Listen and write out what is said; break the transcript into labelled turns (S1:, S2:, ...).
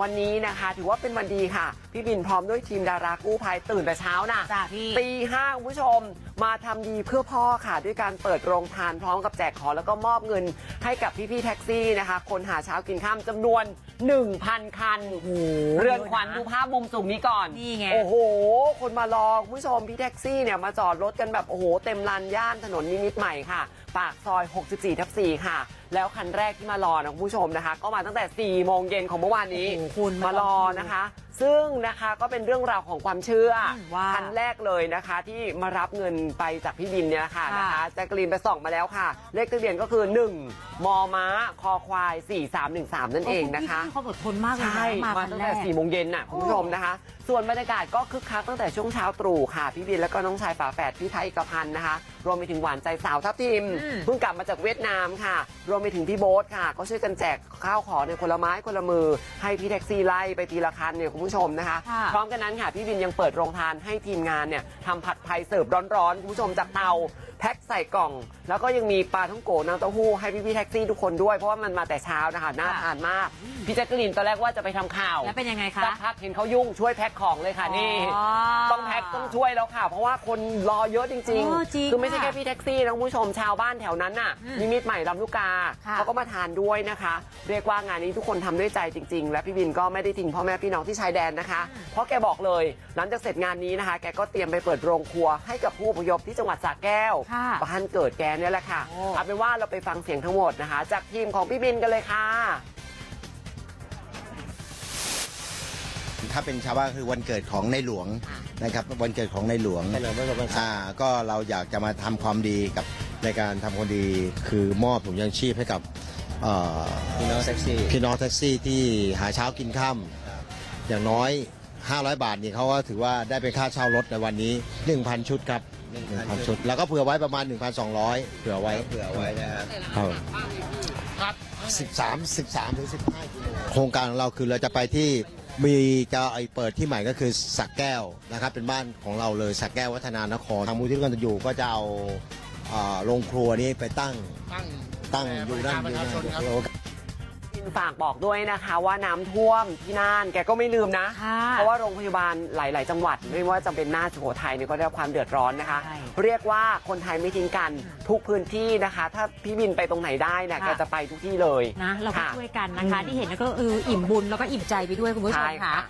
S1: วันนี้นะคะถือว่าเป็นวันดีค่ะ พี่บินพร้อมด้วยทีมดารากู้ภัยตื่นแต่เช้านะ
S2: จ้าพี่
S1: ตีห้าคุณผู้ชม มาทำดีเพื่อพ่อค่ะ ด้วยการเปิดโรงทานพร้อมกับแจกของแล้วก็มอบเงินให้กับพี่ๆแท็กซี่นะคะ คนหาเช้ากินข้ามจำนวน 1,000 คัน
S2: โอ้โห
S1: เรือนขวัญดูภาพมุมสูงนี้ก่อน
S2: นี่ไง
S1: โอ้โห คนมารอคุณผู้ชมพี่แท็กซี่เนี่ยมาจอดรถกันแบบโอ้โห เต็มลานย่านถนนนิมิตรใหม่ค่ะ ปากซอย 64ทับ4ค่ะ แล้วคันแรกที่มารอนะคุณผู้ชมนะคะ ก็มาตั้งแต่ 4 โมงเย็นของเมื่อวานนี้
S2: โอ้โหคุณ
S1: มารอนะคะซึ่งนะคะก็เป็นเรื่องราวของความเชื่ออ
S2: มว่า
S1: คันแรกเลยนะคะที่มารับเงินไปจากพี่บินเนี่ยแหละค่ะ
S2: ค่ะ
S1: นะคะแจ็คกรีนไปส่องมาแล้วค่ะ เลขทะเบียนก็คือ 1มอม้าคอควาย 4313 นั่นเองนะคะ
S2: พี่เขาอดทนมากเลยนะ
S1: ใช่
S2: มา
S1: มา
S2: คัน
S1: ตั้ง
S2: แร
S1: แต่
S2: ก
S1: 4โมงเย็นน่ะคุณผู้ชมนะคะ ส่วนบรรยากาศก็คึกคักตั้งแต่ช่วงเช้าตรู่ค่ะ พี่บินแล้วก็น้องชายฝาแฝดพี่ไทยเอกพันธ์นะคะ รวมไปถึงหวานใจสาวทัพทิม
S2: อืม
S1: เพิ่งกลับมาจากเวียดนามค่ะ รวมไปถึงพี่โบ๊ทค่ะ ก็ช่วยกันแจกข้าวของในยคนละไม้คนละมือ ให้พี่แท็กซี่ไล่ไปทีละคันเนี่ยคุณผู้ชมนะคะ
S2: ค่ะ
S1: พร้อมกันนั้นค่ะพี่บินยังเปิดโรงทานให้ทีมงานเนี่ยทำผัดไทยเสิร์ฟร้อนๆคุณผู้ชมจากเตาแพ็คใส่กล่อง แล้วก็ยังมีปลาท่องโกน้ำเต้าหู้ให้พี่ๆแท็กซี่ทุกคนด้วยเพราะว่ามันมาแต่เช้านะคะน่าทานมากพี่แจ๊กกลินตอนแรกว่าจะไปทำข่าว
S2: แล้วเป็นยังไงคะ
S1: สักพักเห็นเขายุ่งช่วยแพ็คของเลยค่ะนี่
S2: อ๋อ
S1: ต้องแพ็คต้องช่วยแล้วค่ะ เพราะว่าคนรอเยอะจริง
S2: เออจริง
S1: คือไม่ใช่
S2: ค่ะ
S1: แค่พี่แท็กซี่นะคุณผู้ชมชาวบ้านแถวนั้นน่ะ
S2: อืม
S1: นิมิตรใหม่ลำลูกกา
S2: ค่ะ
S1: เขาก็มาทานด้วยนะคะ เรียกว่างานนี้ทุกคนทำด้วยใจจริง ๆ และพี่บินก็ไม่ได้ทิ้งพ่อแม่พี่น้องที่ชายแดนนะคะ เพราะแกบอกเลยหลังจากเสร็จงานนี้นะคะ แกก็เตรียมไปเปิดโรงครัวให้กับผู้อพยพที่จังหวัดสระแก้ว
S2: ค่ะ
S1: บ้านเกิดแกเนี่ยแหละค่ะ
S2: โอ้
S1: เอาเป็นว่าเราไปฟังเสียงทั้งหมดนะคะ จากทีมของพี่บินกันเลยค่ะ
S3: ถ้าเป็นชาวบ้านคือวันเกิดของในหลวงนะครับวันเกิดของในหลวง
S4: เฉลิมพระชนมพรรษา
S3: อ่าก็เราอยากจะมาทำความดีกับในการทำความดีคือมอบถุงยางชีพให้กับเอ่อ
S4: พี่น้องแท็กซี่
S3: พี่น้องแท็กซี่ที่หาเช้ากินค่ำอย่างน้อย 500 บาทนี่เขาก็ถือว่าได้เป็นค่าเช่ารถในวันนี้ 1,000 ชุดครับ 1,000ชุด แล้วก็เผื่อไว้ประมาณ 1,200 เผื่อไว้
S4: เผื่อไว้นะครับ
S3: ครับ13 13ถึง15กิโลโครงการของเราคือเราจะไปที่มีจะไอเปิดที่ใหม่ก็คือสักแก้วนะครับ เป็นบ้านของเราเลยสักแก้ววัฒนานครทางมูลที่ร่วมกันอยู่ก็จะเอาเอ่อโรงครัวนี้ไปตั้งตั้งอยู่นั่นอยู่นั่นอยู่
S1: บิน ฝากบอกด้วยนะคะว่าน้ำท่วมที่น่านแกก็ไม่ลืมนะ
S2: ค่ะ
S1: เพราะว่าโรงพยาบาลหลาย ๆ จังหวัด ไม่ว่าจะเป็นหน้าสุโขทัยเนี่ยก็ได้รับความเดือดร้อนนะคะ
S2: ใช่
S1: เรียกว่าคนไทยไม่ทิ้งกันทุกพื้นที่นะคะ ถ้าพี่บินไปตรงไหนได้เนี่ย
S2: ค่ะ
S1: แกจะไปทุกที่เลย
S2: นะเราก็
S1: ค่ะ
S2: ช่วยกันนะคะ ที่เห็นแล้วก็เอออิ่มบุญแล้วก็อิ่มใจไปด้วยคุณผู้ชม
S1: ใช่
S2: ค่ะ
S1: ค่ะ